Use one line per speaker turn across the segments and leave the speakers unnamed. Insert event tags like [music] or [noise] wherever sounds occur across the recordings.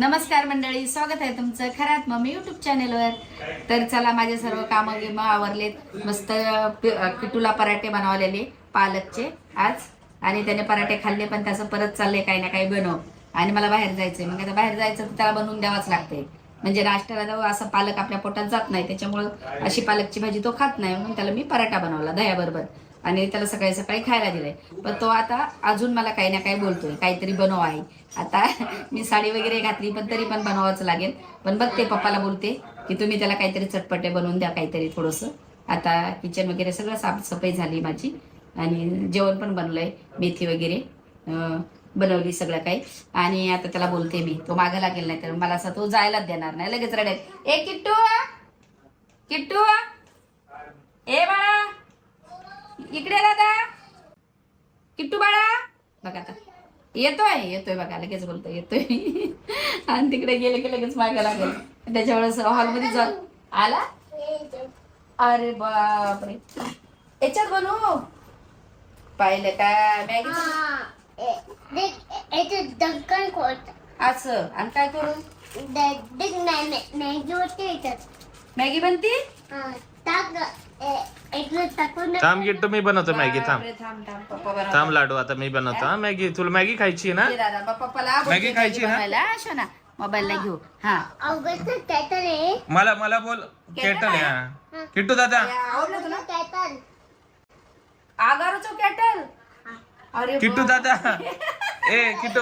नमस्कार मंडळी स्वागत आहे तुमचं खरात मम्मी युट्यूब चॅनेलवर तर चला माझे सर्व कामं गिमं आवरलेत. मस्त पिटूला पराठे बनवलेले पालकचे आज. आणि त्याने पराठे खाल्ले पण त्याचं परत चाललंय काही ना काही बनव. आणि मला बाहेर जायचंय. मग आता बाहेर जायचं तर त्याला बनवून द्यावाच लागते म्हणजे नाश्त्याला जाऊ असं पालक आपल्या पोटात जात नाही. त्याच्यामुळं अशी पालकची भाजी तो खात नाही. म्हणून त्याला मी पराठा बनवला दह्याबरोबर. आणि त्याला सकाळी सकाळी खायला दिलंय. पण तो आता अजून मला काही ना काही बोलतोय काहीतरी बनव आहे आता [laughs] मी साडी वगैरे घातली पण तरी पण बनवावंच लागेल. पण बघते पप्पाला बोलते की तुम्ही त्याला काहीतरी चटपटे बनवून द्या काहीतरी थोडंसं. आता किचन वगैरे सगळं साफसफाई झाली माझी. आणि जेवण पण बनलंय मेथी वगैरे बनवली सगळं काही. आणि आता त्याला बोलते मी तो मागं लागेल नाही तर मला असं तो जायलाच देणार नाही. लगेच रडेल ए किट्टू किट्टू ए बाळा इकडे दादा. किट्टू बाळा. बघा आता. येतोय येतोय बघा लगेच बोलतोय येतोय. [laughs] आणि तिकडे गेले की लगेच मागे लागेल. त्याच्यावेळेस हॉलमध्ये जाऊन आला? अरे बापरे. याच्यात बनवू? पाहिलं का? मॅगी?
दक्कन कोट
असं. आणि काय करू?
मॅगी होते याच्यात.
मॅगी बनती?
थांब गिट्टू मी बनवतो मॅगी थांब
बापरे, थांब. थांब पप्पा बनवतात.
थांब लाडू आता मी बनवतो हा मॅगी तुला मॅगी खायची आहे
ये
ना
दादा बा- पप्पाला बोलते
मॅगी खायची ना?
बनवायला. शो ना मोबाईलला घेऊ. हा.
अवघड कॅटल आहे
मला मला बोल केटल आहे. हा. किट्टू दादा.
आवडलं तुला?
कॅटल
आगारूचं कॅटल. अरे
किट्टू दादा. ए किट्टू.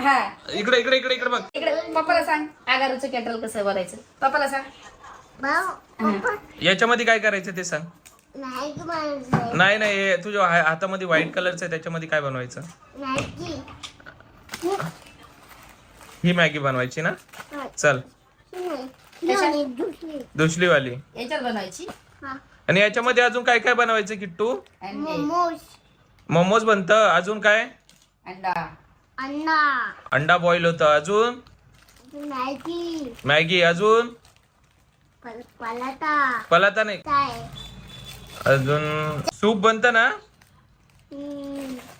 हा.
इकडे इकडे इकडे इकडे बघ.
इकडे पप्पाला सांग आगारूचं कॅटल कसं बनायचं पप्पाला सांग.
याच्यामध्ये काय करायचं ते सांग. नाही नाही हे तुझ्या हातामध्ये व्हाईट कलरचं आहे त्याच्यामध्ये काय बनवायचं?
मॅगी
ही मॅगी बनवायची ना? चल.
दुसरी
वाली
बनवायची?
हा.
आणि याच्यामध्ये अजून काय काय बनवायचं किट्टू?
मोमोज.
मोमोज बनतं. अजून काय?
अंडा.
बॉईल होतं. अजून?
मॅगी
मॅगी. अजून?
पल- पलाटा
पलाता नाही.
काय?
अजून सूप बनतं ना.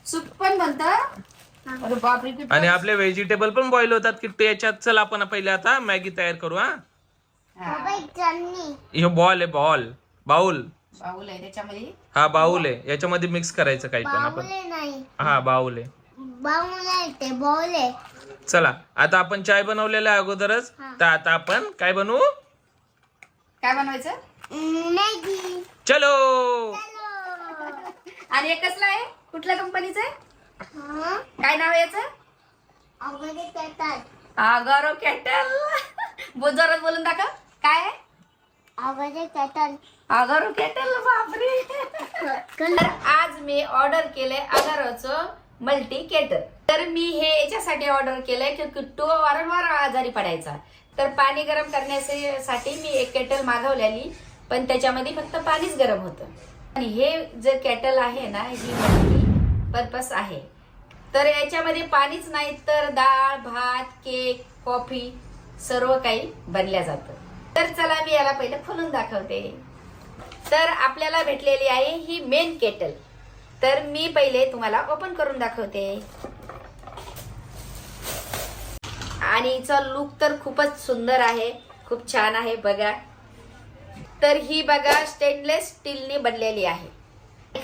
सूप पण बनतं. अरे बापरे किती
आणि आपले व्हेजिटेबल पण बॉईल होतात की ते याच्यात चल आपण पहिले आता मॅगी तयार करू हा?
हा,
हे बॉल आहे बॉल बाउल
बाऊल आहे त्याच्यामध्ये.
हा बाउल आहे. याच्यामध्ये मिक्स करायचं काही पण आपण.
नाही.
हा बाउल आहे.
नाही ते बाहुले
चला आता आपण चाय बनवलेला आहे अगोदरच.
हा.
तर आता आपण काय बनवू?
काय बनवायचं?
मॅगी.
चलो.
आणि हे कसलं आहे? कुठल्या कंपनीचं आहे? काय नाव आहे याचं?
कॅटल
आगारो कॅटल बोल जोरात बोलून दाखव. काय आहे?
कॅटल
आगारो कॅटल बापरे. तर आज मी ऑर्डर केलंय अगारोचं मल्टी केटर तर मी हे याच्यासाठी ऑर्डर केलंय की किट्टू वारंवार आजारी पडायचा. तर पाणी गरम करण्यासाठी मी एक केटल मागवलेली पण त्याच्यामध्ये फक्त पाणीच गरम होतं. आणि हे जे केटल आहे ना ही पर्पस आहे. तर याच्यामध्ये पाणीच नाही तर डाळ भात केक कॉफी सर्व काही बनल्या जातं. तर चला मी याला पहिलं खोलून दाखवते. तर आपल्याला भेटलेली आहे ही मेन केटल तर मी पहिले तुम्हाला ओपन करून दाखवते. आणि हिचा लुक तर खूपच सुंदर आहे. खूप छान आहे बघा. तर ही बघा स्टेनलेस स्टीलनी बनलेली आहे.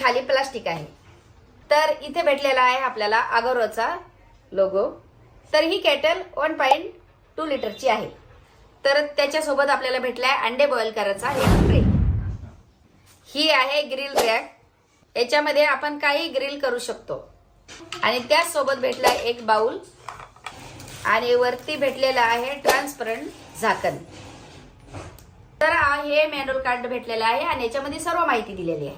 खाली प्लास्टिक आहे. तर इथे भेटलेला आहे आपल्याला अगोरोचा लोगो तर ही केटल वन पॉईंट टू लिटरची आहे. तर त्याच्यासोबत आपल्याला भेटलाय अंडे बॉईल करायचा एक ट्रे ही आहे ग्रिल रॅक याच्यामध्ये आपण काही ग्रिल करू शकतो. आणि त्याचसोबत भेटलाय एक बाउल आणि वरती भेटलेलं आहे ट्रान्सपरंट झाकण. तर हे मॅन्युअल कार्ड भेटलेलं आहे आणि याच्यामध्ये सर्व माहिती दिलेली आहे.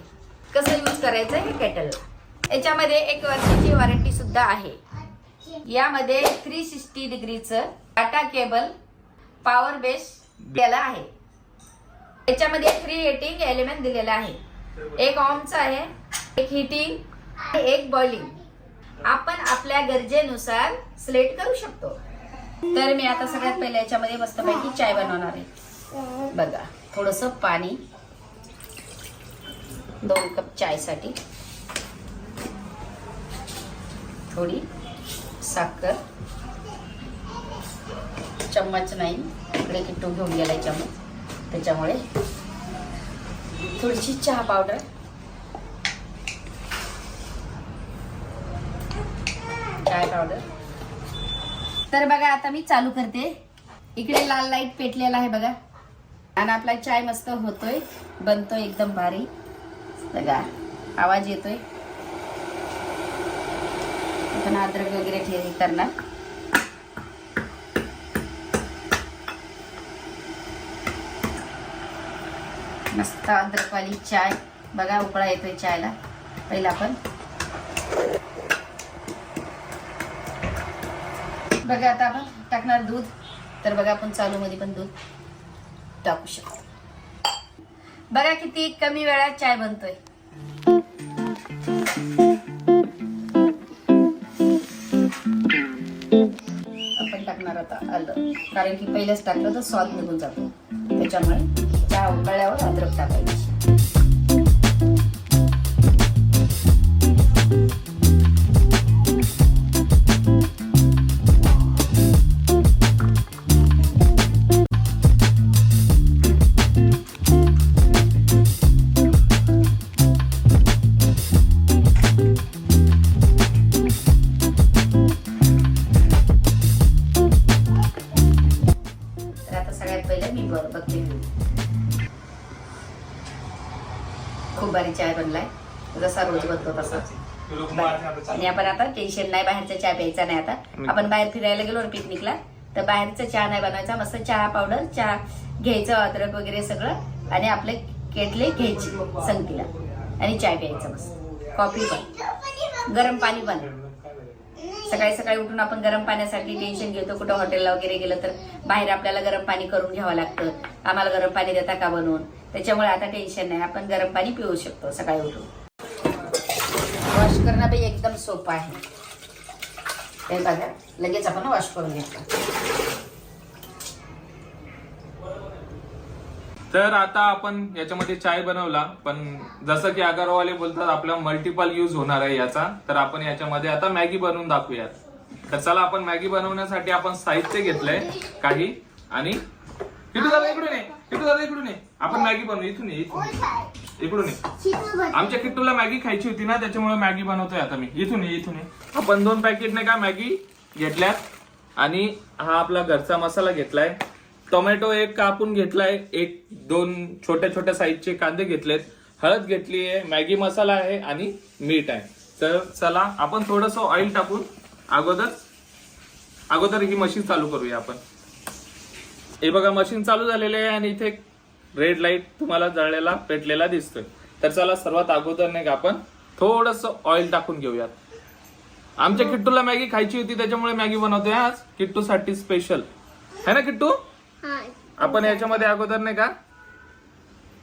कसं यूज करायचं हे केटलला याच्यामध्ये एक वर्षाची वॉरंटी सुद्धा आहे. यामध्ये थ्री सिक्स्टी डिग्रीचं टाटा केबल पॉवर बेस दिलेला आहे. याच्यामध्ये थ्री हिटिंग एलिमेंट दिलेला आहे. एक ऑमचं आहे एक हिटिंग एक बॉइलिंग आपण आपल्या गरजेनुसार सिलेक्ट करू शकतो. तर मी आता सगळ्यात पहिले याच्यामध्ये मस्तपैकी चाय बनवणार आहे. बघा थोडस पाणी. दोन कप चायसाठी. थोडी साखर. चम्मच नाही. इकडे किट्टू घेऊन गेलाय चम्मच त्याच्यामुळे थोडीशी चहा पावडर. चाय पावडर तर बघा आता मी चालू करते. इकडे लाल लाइट पेटलेला आहे बघा. आणि आपला चाय मस्त होतोय बनतोय एकदम भारी. बघा आवाज येतोय. आपण अद्रक वगैरे ठेवी करणार मस्त अद्रकवाली चाय. बघा उकळा येतोय चायला. पहिला आपण बघा आता आपण टाकणार दूध. तर बघा आपण चालू मध्ये पण दूध टाकू शकतो. बघा किती कमी वेळात चाय बनतोय. आपण टाकणार आता आलं. कारण की पहिलेच टाकलं तर स्वाद निघून जातो. त्याच्यामुळे चहा उकळल्यावर अद्रक टाकायची. आणि आपण आता टेन्शन नाही बाहेरचा चहा प्यायचा नाही आता. आपण बाहेर फिरायला गेलो ना पिकनिकला तर बाहेरचा चहा नाही बनवायचा मस्त चहा पावडर चहा घ्यायचं अद्रक वगैरे सगळं आणि आपले केटले घ्यायची संगतीला. आणि चाय प्यायचं मस्त. कॉफी पण. गरम पाणी पण. सकाळी सकाळी उठून आपण गरम पाण्यासाठी टेन्शन घेतो. कुठं हॉटेलला वगैरे गेलं तर बाहेर आपल्याला गरम पाणी करून घ्यावं लागतं. आम्हाला गरम पाणी देता का बनवून? त्याच्यामुळे आता टेन्शन नाही. आपण गरम पाणी पिऊ शकतो सकाळी उठून. एकदम सोपं आहे. हे बघा लगेच आपण वॉश करून घेतो.
तर आता आपण याच्यामध्ये चाय बनवला पण जसं की अगरवाले बोलतात आपला मल्टिपल यूज होणार आहे याचा. तर आपण याच्यामध्ये आता मॅगी बनवून दाखवूयात. तर चला आपण मॅगी बनवण्यासाठी आपण साहित्य घेतलंय काही. आणि इकडून इकडून आपण मॅगी बनवू इथून इथून इकडून ये. आमच्या किट्टूला मॅगी खायची होती ना त्याच्यामुळे मॅगी बनवतोय आता मी. इथून ये इथून ये. आपण दोन पॅकेट नाही का मॅगी घेतल्यात? आणि हा आपला घरचा मसाला घेतलाय. टोमॅटो एक कापून घेतलाय. एक दोन छोट्या छोट्या साईजचे कांदे घेतलेत. हळद घेतली आहे मॅगी मसाला आहे आणि मीठ आहे. तर चला आपण थोडस ऑइल टाकून अगोदर अगोदर ही मशीन चालू करूया आपण. हे बघा मशीन चालू झालेले आहे आणि इथे रेड लाइट तुम्हाला जळलेला पेटलेला दिसतोय. तर चला सर्वात अगोदर नाही का आपण थोडस ऑइल टाकून घेऊयात. आमच्या किट्टूला मॅगी खायची होती त्याच्यामुळे मॅगी बनवतोय आज. किट्टू साठी स्पेशल है ना किट्टू? आपण याच्यामध्ये अगोदर नाही का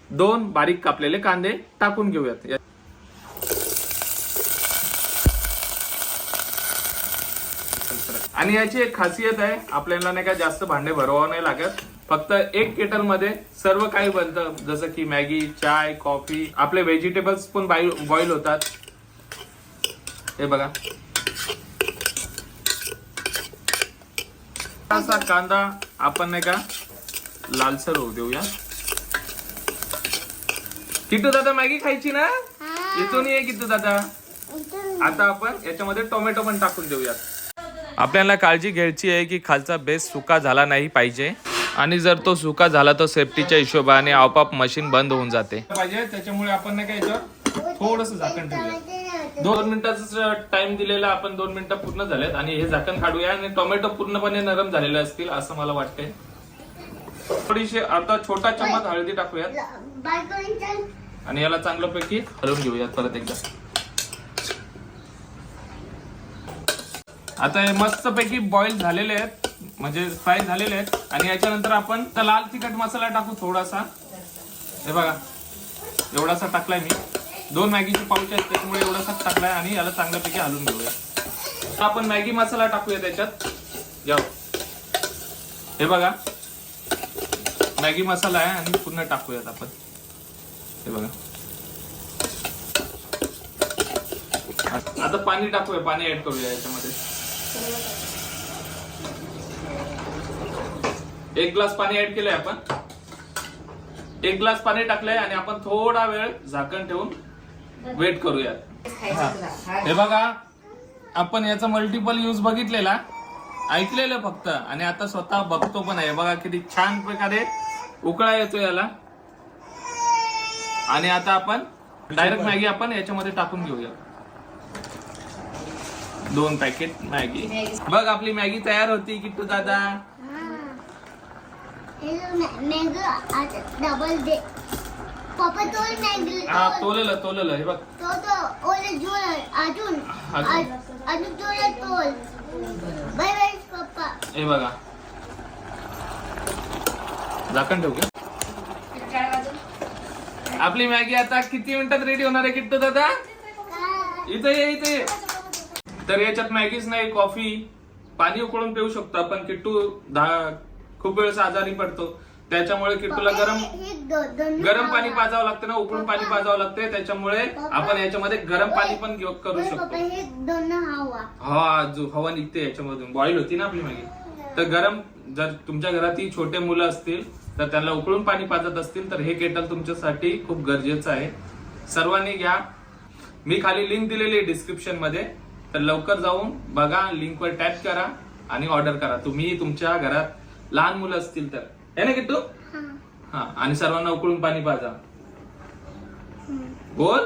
दोन बारीक कापलेले कांदे टाकून घेऊयात. आणि याची एक खासियत आहे आपल्याला नाही का जास्त भांडे भरवावं नाही लागत. फक्त एक केटलमध्ये सर्व काही बनतं. जसं की मॅगी चाय कॉफी आपले व्हेजिटेबल्स पण बॉईल होतात. हे बघा. असा कांदा आपण नाही का लालसर होऊ देऊया. किट्टू दादा मॅगी खायची ना? इथून ये किट्टू दादा. आता आपण याच्यामध्ये टोमॅटो पण टाकून देऊयात. आपल्याला काळजी घ्यायची आहे की खालचा बेस सुका झाला नाही पाहिजे. आणि जर तो सुका झाला तर सेफ्टीच्या हिशोबाने आपआप मशीन बंद होऊन जाते. पाहिजे त्याच्यामुळे आपण नाही का याच्यावर थोडस झाकण ठेवूया. दोन मिनिटाचा टाइम दिलेला आपण दोन मिनिटं पूर्ण झालेत आणि हे झाकण काढूया आणि टोमॅटो पूर्णपणे नरम झालेले असतील असं मला वाटतंय. थोडीशी अर्धा छोटा चम्मच हळदी टाकूयात. आणि याला चांगल्यापैकी हलवून घेऊयात परत एकदा. आता हे मस्त पैकी बॉईल झालेले आहेत. म्हणजे फ्राय झालेले आहेत. आणि याच्यानंतर आपण लाल तिखट मसाला टाकू थोडासा. हे बघा एवढासा टाकलाय मी. दोन मॅगीचे पाऊच आहेत त्याच्यामुळे एवढासा टाकलाय आणि याला चांगल्यापैकी हलून घेऊया. आपण मॅगी मसाला टाकूया त्याच्यात. जाऊ. हे बघा मॅगी मसाला आहे आणि पुन्हा टाकूयात आपण. हे बघा. आता पाणी टाकूया पाणी ऍड करूया याच्यामध्ये. एक ग्लास पाणी ऍड केलंय आपण. एक ग्लास पाणी टाकलंय आणि आपण थोडा वेळ झाकण ठेवून वेट करूया
हा.
हे बघा आपण याचा मल्टिपल यूज बघितलेला. ऐकलेलं फक्त आणि आता स्वतः बघतो पण आहे. बघा किती छान प्रकारे उकळा येतो याला. आणि आता आपण डायरेक्ट मॅगी आपण याच्यामध्ये टाकून घेऊया दोन पॅकेट मॅगी. बघ आपली मॅगी तयार होती किट्टू दादा.
डबल दे पप्पा तो मॅग
हा तोललं तोललं हे बघ
तो तो ओले जोर अजून
अजून?
अज- अजून जोर तोल बाय बाय पप्पा
हे बघा झाकण ठेवू का? आपली मॅगी आता किती मिनिटात रेडी होणार आहे किट्टू दादा? इथे ये इथे ये. तर याच्यात मॅगीच नाही कॉफी पाणी उकळून पिऊ शकतो आपण किट्टू. दहा खूप वेळेस आजारी पडतो. त्याच्यामुळे किट्टूला गरम गरम पाणी पाजावं लागतं ना उकळून पाणी पाजावं लागतंय. त्याच्यामुळे आपण याच्यामध्ये गरम पाणी पण करू शकतो.
हे हवा.
हवा जो हवा निघते याच्यामधून. बॉईल होती ना आपली मॅगी. तर गरम जर तुमच्या घरात ही छोटे मुलं असतील तर त्यांना उकळून पाणी पाजत असतील तर हे केटल तुमच्यासाठी खूप गरजेचं आहे. सर्वांनी घ्या. मी खाली लिंक दिलेली आहे डिस्क्रिप्शनमध्ये. तर लवकर जाऊन बघा लिंक वर टॅप करा आणि ऑर्डर करा. तुम्ही तुमच्या घरात लहान मुलं असतील तर. है ना किट्टू?
हा.
हा आणि सर्वांना उकळून पाणी पाजा. बोल.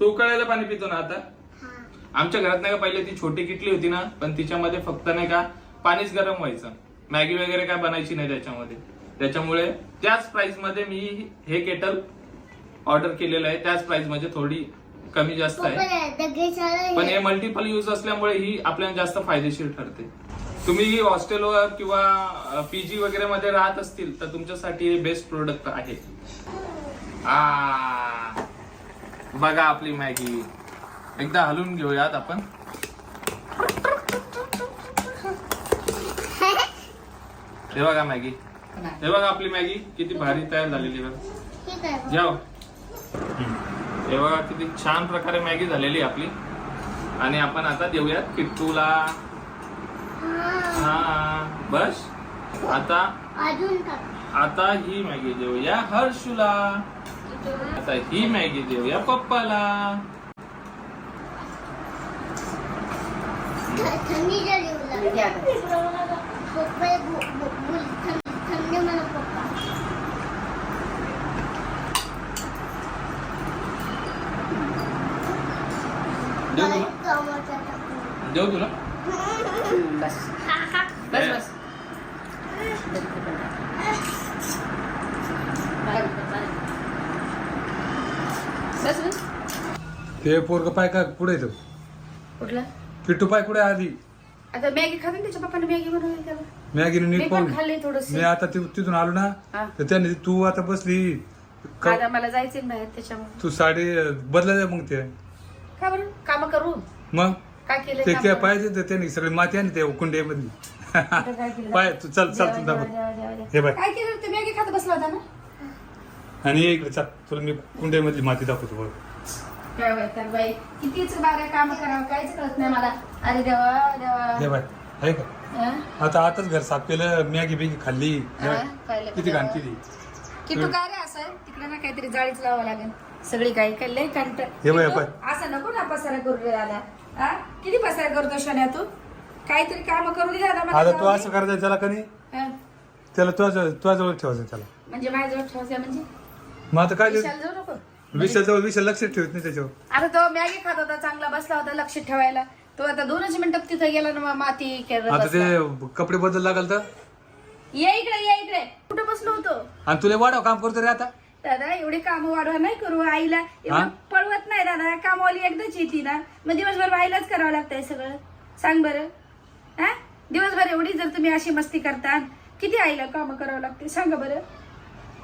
तू उकळलेलं पाणी पितो ना आता.
हा.
आमच्या घरात नाही का पहिले ती छोटी किटली होती ना पण तिच्यामध्ये फक्त नाही का पाणीच गरम व्हायचं. मॅगी वगैरे काय बनायची नाही त्याच्यामध्ये. त्याच्यामुळे त्याच प्राइसमध्ये मी हे केटल ऑर्डर केलेलं आहे. त्याच प्राइसमध्ये थोडी कमी जास्त आहे.
पप्पा दगेशाला
पण हे मल्टिपल यूज असल्यामुळे ही आपल्याला जास्त फायदेशीर ठरते. तुम्ही ही हॉस्टेलवर किंवा पीजी वगैरे मध्ये राहत असतील तर तुमच्यासाठी हे बेस्ट प्रोडक्ट आहे. आ, बघा आपली मॅगी एकदा हलवून घेऊयात आपण. [laughs] हे बघा मॅगी हे बघा आपली मॅगी किती भारी तयार झालेली आहे बघा.
आहे
घ्या हो. बघा किती छान प्रकारे मॅगी झालेली आपली. आणि आपण आता देऊयात किट्टूला.
हा.
बस. आता आता ही मॅगी देऊया हर्षूला. आता ही मॅगी देऊया पप्पाला.
थंडी झाली मला
घ्या आता.
पप्पा बो- बो- बोल थंडी थंडी मला पप्पा
देऊ तुला. देऊ [laughs] तुला?
बस. बस बस. बस बस.
ते पोरग पाय का पुढे येतो
कुठलं?
किट्टू पाय कुठे आधी?
आता मॅगी खाते त्याच्या पप्पाने मॅगी बनवली त्याला.
मॅगीने
मी
नीट
पण
पाहून
खाल्ली थोडस.
मी आता ति- तिथून आलो ना
हा.
तर त्याने तू आता बसली. क-
आता मला जायचंय ना बाहेर त्याच्यामुळे.
तू साडी बदलायचं मग ते.
का बरं? काम करू
मग?
काय केलं
ते
काम
काय? पाहिजे तर त्याने सगळी माती आणि ते
काय केलं?
पाय तू चल चल
देवा,
तू
देवा. देवा, देवा, देवा.
हे बाय
काय केलं? ते मॅगी खात बसला होता ना?
आणि ये इकडे चल तुला मी कुंडीमधली माती दाखवतो बघ.
काय बाई तर बाई कितीच बारा काम करावं काहीच कळत नाही मला. अरे देवा देवा.
हे बाय आहे का?
हं?
आता आताच घर साफ केलं मॅगी बिगी खाल्ली. हे. किती घाण केली.
किट्टू काय रे असं? तिकडे ना काहीतरी जाळीच लावावं लागेल. सगळी काही काय लय कंट
हे.
असं नको ना पसारा करू रे दादा. हा? किती पसारा करतो शोन्या तू? काहीतरी काम करू दे दादा मला
आता तू
जाऊ
असं करायचं त्याला का नाही
दे. हं.
त्याला तुझ्या तुझ्याजवळ ठेवायचं त्याला.
म्हणजे माझ्याजवळ ठेवायचं म्हणजे?
मग आता काय
विशाल जाऊ नको.
विषयाजवळ विषय लक्ष ठेवत नाही त्याच्यावर.
आता तो मॅगी खात होता चांगला बसला होता लक्ष ठेवायला. तो आता दोनच मिनिटात तिथं गेला ना मग माती
आता
बसला.
ते कपडे बदल लागल तर?
ये इकडे ये इकडे. कुठं बसलो होतो?
आणि तुला वाढव काम करतो रे आता?
दादा एवढे काम वाढवा नाही करू आईला. एवढं? पळवत नाही दादा कामवाली एकदाच येते ना. मग दिवसभर आईलाच करावं लागतंय सगळं. सांग बरं. हा? दिवसभर एवढी जर तुम्ही अशी मस्ती करता किती आईला काम करावं लागते सांगा बरं.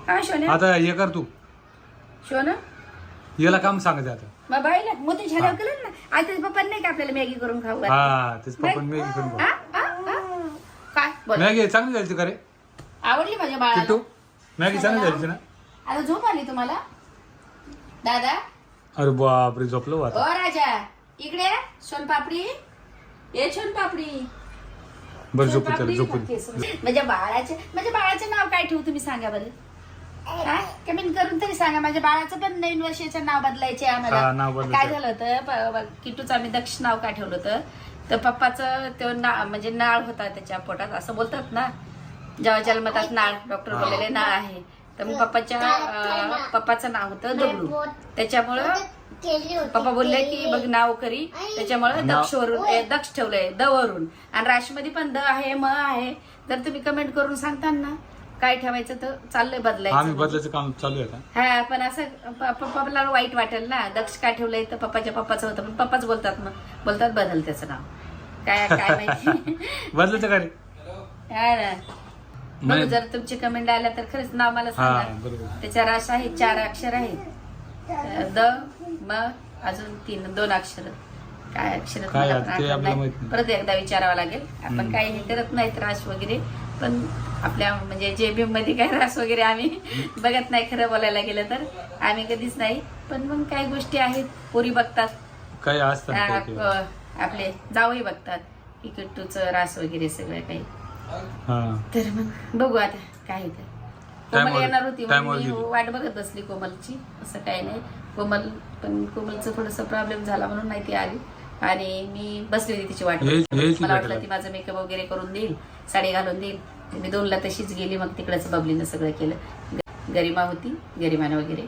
हा शोन्या?
आता हे कर तू.
शोन?
याला काम सांगायचं आता.
मग बाईला मोती झाल्यावर केलं ना? आई त्याच्या पप्पा नाही का आपल्याला मॅगी करून खाऊ?
हा तेच पप्पा बघ.
हा? हा? हा? काय? बोल.
मॅगी चांगली झाली ती का रे
आवडली माझ्या बाळाला?
किट्टू मॅगी चांगली झाली होती ना?
आता झोप आली तुम्हाला? दादा?
अरे बापरे झोपलो आता.
ओ राजा इकडे सोनपापडी ये सोनपापडी
बरं झोपू त्याला झोपू.
म्हणजे बाळाचे म्हणजे बाळाचे नाव काय ठेवू तुम्ही सांगा बरं? हा? कमेंट करून तरी सांगा. माझ्या बाळाचं पण नवीन वर्षाचं नाव बदलायचे
हा, नाव
आम्हाला. काय झालं होतं? प- प- किट्टूचं आम्ही दक्ष नाव काय ठेवलं होतं? तर पप्पाचं तो ना म्हणजे नाळ होता त्याच्या पोटात. असं बोलतात ना? जेव्हा जन्मतात नाळ. डॉक्टर बोललेले नाळ आहे. तर मग पप्पाच्या पप्पाचं नाव होतं दगडू. त्याच्यामुळं
केली होती
पप्पा बोलले की बघ नाव करी. त्याच्यामुळे
नाव-
दक्ष वरून ए, दक्ष ठेवलंय द वरून. आणि राशीमध्ये पण द आहे म आहे. तर तुम्ही कमेंट करून सांगता ना काय ठेवायचं तर चाललंय
आम्ही
बदलायचं
बदलायचं काम चालू आहे
हा पण असं पप्पाला वाईट वाटेल ना. दक्ष काय ठेवलंय तर पप्पाच्या पप्पाचं होतं. पण पप्पाच बोलतात मग. बोलतात बदल त्याचं नाव. काय काय माहिती? [laughs]
बदलायचं काय?
हा ना. बघू जर तुमची कमेंट आल्या तर खरंच नाव मला सांगा
बरोबर
त्याच्या रास आहेत चार अक्षर आहेत द म अजून तीन दोन अक्षर काय अक्षर
काय आहे? ते आपल्याला
नाही.
माहीत नाही.
परत एकदा विचारावं लागेल आपण
हम्म.
काही हे करत नाहीत रास वगैरे पण आपल्या म्हणजे जे मध्ये काय रास वगैरे आम्ही बघत नाही खरं बोलायला गेलं तर आम्ही कधीच नाही पण मग काही गोष्टी आहेत पोरी बघतात
काय असतं ना
आ,
काय ते.
प- आपले जावई बघतात की किट्टूचं रास वगैरे सगळं काही
हा.
तर मग बघू आता काय ते
Time
कोमल येणार होती
time
मी. वाट बघत बसली कोमलची. असं काही नाही. कोमल पण कोमलचं थोडस प्रॉब्लेम झाला म्हणून नाही ती आली. आणि मी बसली होती तिची वाट
येईल-
बघत.
येईल ती
मला वाटलं
भेटायला.
ती माझं मेकअप वगैरे करून देईल साडी घालून देईल. मी दोनला तशीच गेली मग तिकडच बबलीनं सगळं केलं. ग- गरिमा होती गरिमानं वगैरे.